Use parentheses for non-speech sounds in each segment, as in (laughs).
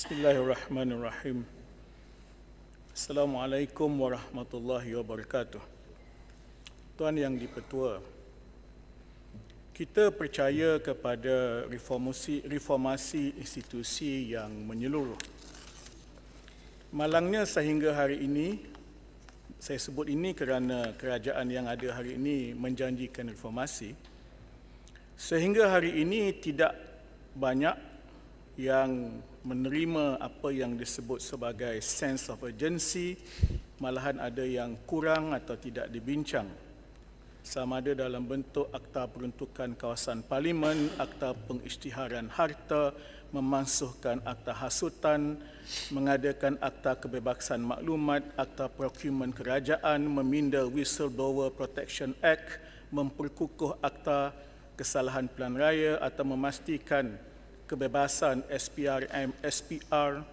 Bismillahirrahmanirrahim. Assalamualaikum warahmatullahi wabarakatuh. Tuan yang dipertua, kita percaya kepada reformasi, reformasi institusi yang menyeluruh. Malangnya sehingga hari ini, saya sebut ini kerana kerajaan yang ada hari ini menjanjikan reformasi, sehingga hari ini tidak banyak yang menerima apa yang disebut sebagai sense of urgency, malahan ada yang kurang atau tidak dibincang. Sama ada dalam bentuk akta peruntukan kawasan parlimen, akta pengisytiharan harta, memansuhkan akta hasutan, mengadakan akta kebebasan maklumat, akta procurement kerajaan, meminda Whistleblower Protection Act, memperkukuh akta kesalahan pelan raya atau memastikan kebebasan SPRM, SPR,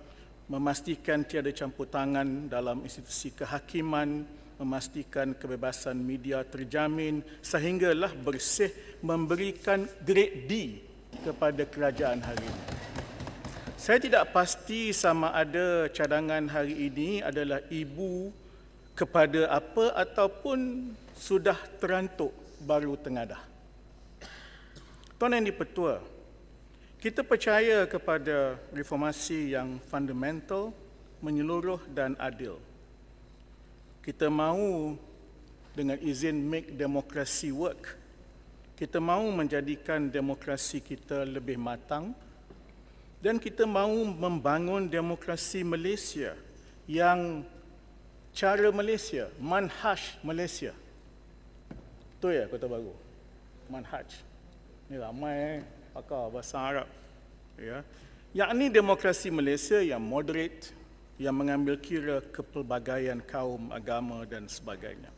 memastikan tiada campur tangan dalam institusi kehakiman, memastikan kebebasan media terjamin sehinggalah bersih memberikan grade D kepada kerajaan hari ini. Saya tidak pasti sama ada cadangan hari ini adalah ibu kepada apa ataupun sudah terantuk baru tengadah. Tuan yang dipertua, kita percaya kepada reformasi yang fundamental, menyeluruh dan adil. Kita mahu dengan izin make demokrasi work. Kita mahu menjadikan demokrasi kita lebih matang dan kita mahu membangun demokrasi Malaysia yang cara Malaysia, manhaj Malaysia. Itu ya kata baru. Manhaj. Ini ramai eh pakar bahasa Arab ya. Yakni demokrasi Malaysia yang moderate yang mengambil kira kepelbagaian kaum agama dan sebagainya.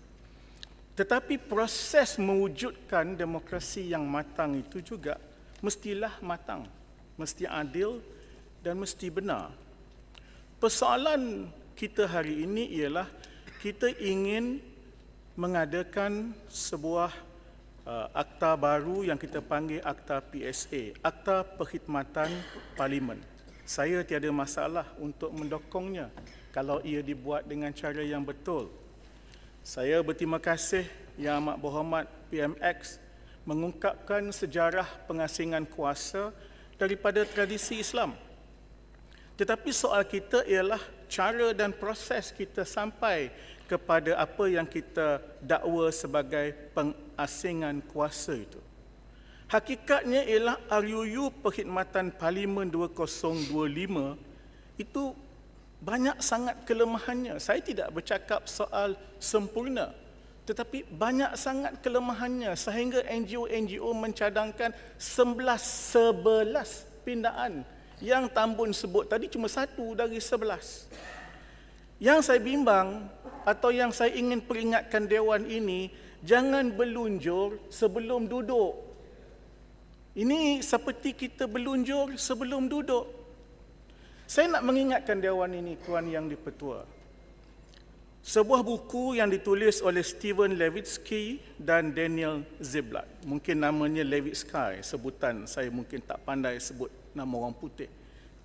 Tetapi proses mewujudkan demokrasi yang matang itu juga mestilah matang mesti adil dan mesti benar. Persoalan kita hari ini ialah kita ingin mengadakan sebuah uh, akta baru yang kita panggil akta PSA, Akta Perkhidmatan Parlimen. Saya tiada masalah untuk mendokongnya kalau ia dibuat dengan cara yang betul. Saya berterima kasih Yang Amat Berhormat PMX mengungkapkan sejarah pengasingan kuasa daripada tradisi Islam. Tetapi soal kita ialah cara dan proses kita sampai kepada apa yang kita dakwa sebagai pengasingan kuasa itu. Hakikatnya ialah RUU Perkhidmatan Parlimen 2025 itu banyak sangat kelemahannya. Saya tidak bercakap soal sempurna tetapi banyak sangat kelemahannya sehingga NGO-NGO mencadangkan 11 11 pindaan yang Tambun sebut tadi cuma satu dari 11. Yang saya bimbang atau yang saya ingin peringatkan dewan ini jangan berlunjur sebelum duduk. Ini seperti kita berlunjur sebelum duduk. Saya nak mengingatkan dewan ini tuan yang dipertua. Sebuah buku yang ditulis oleh Steven Levitsky dan Daniel Ziblatt. Mungkin namanya Levitsky, sebutan saya mungkin tak pandai sebut nama orang putih.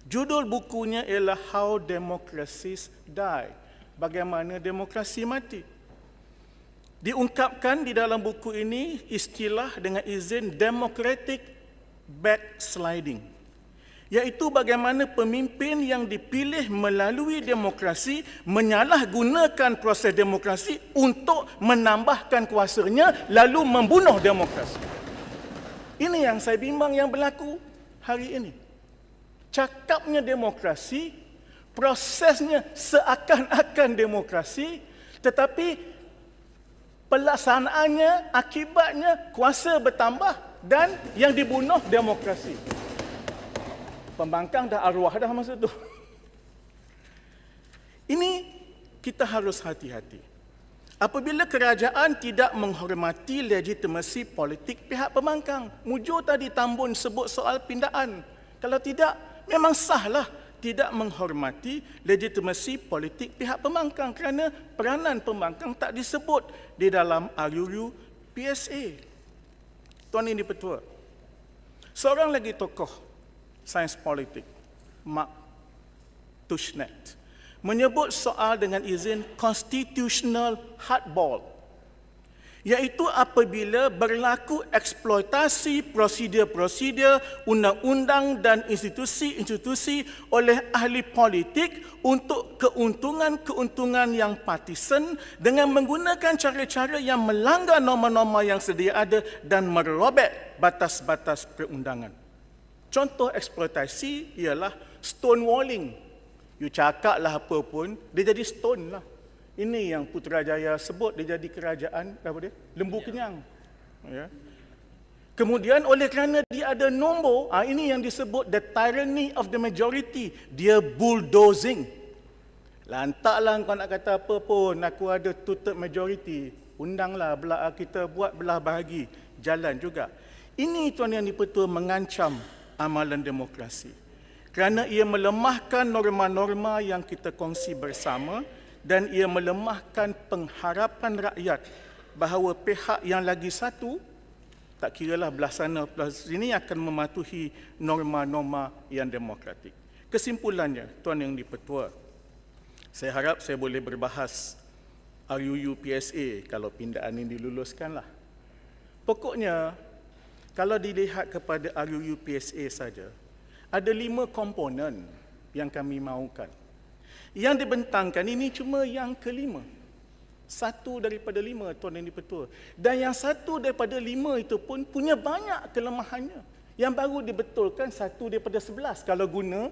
Judul bukunya ialah How Democracies Die bagaimana demokrasi mati. Diungkapkan di dalam buku ini istilah dengan izin democratic backsliding. Iaitu bagaimana pemimpin yang dipilih melalui demokrasi menyalahgunakan proses demokrasi untuk menambahkan kuasanya lalu membunuh demokrasi. Ini yang saya bimbang yang berlaku hari ini. Cakapnya demokrasi prosesnya seakan-akan demokrasi tetapi pelaksanaannya akibatnya kuasa bertambah dan yang dibunuh demokrasi. Pembangkang dah arwah dah masa tu. (laughs) Ini kita harus hati-hati. Apabila kerajaan tidak menghormati legitimasi politik pihak pembangkang mujur tadi Tambun sebut soal pindaan. Kalau tidak memang sahlah tidak menghormati legitimasi politik pihak pembangkang kerana peranan pembangkang tak disebut di dalam RUU PSA. Tuan ini petua. Seorang lagi tokoh sains politik, Mark Tushnet menyebut soal dengan izin constitutional hardball iaitu apabila berlaku eksploitasi prosedur-prosedur undang-undang dan institusi-institusi oleh ahli politik untuk keuntungan-keuntungan yang partisan dengan menggunakan cara-cara yang melanggar norma-norma yang sedia ada dan merobek batas-batas perundangan. Contoh eksploitasi ialah stonewalling. You cakap lah apa pun, dia jadi stone lah. Ini yang Putrajaya sebut dia jadi kerajaan apa dia? Lembu kenyang. Ya. Kemudian oleh kerana dia ada nombor, ah ini yang disebut the tyranny of the majority. Dia bulldozing. Lantaklah kau nak kata apa pun, aku ada two-third majority. Undanglah belah kita buat belah bahagi jalan juga. Ini tuan yang dipertua mengancam amalan demokrasi. Kerana ia melemahkan norma-norma yang kita kongsi bersama dan ia melemahkan pengharapan rakyat bahawa pihak yang lagi satu tak kiralah belah sana belah sini akan mematuhi norma-norma yang demokratik. Kesimpulannya, Tuan Yang Dipertua, saya harap saya boleh berbahas RUU PSA kalau pindaan ini diluluskanlah. Pokoknya, kalau dilihat kepada RUU PSA saja, ada lima komponen yang kami mahukan. Yang dibentangkan ini cuma yang kelima. Satu daripada lima tuan yang dipertua. Dan yang satu daripada lima itu pun punya banyak kelemahannya. Yang baru dibetulkan satu daripada sebelas kalau guna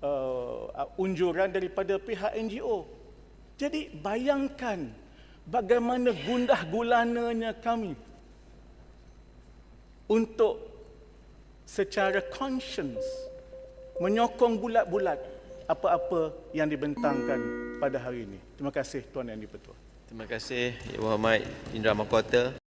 uh, unjuran daripada pihak NGO. Jadi bayangkan bagaimana gundah gulananya kami untuk secara conscience menyokong bulat-bulat apa-apa yang dibentangkan pada hari ini. Terima kasih Tuan Yang Dipertua. Terima kasih Yang Berhormat Indra Mahkota.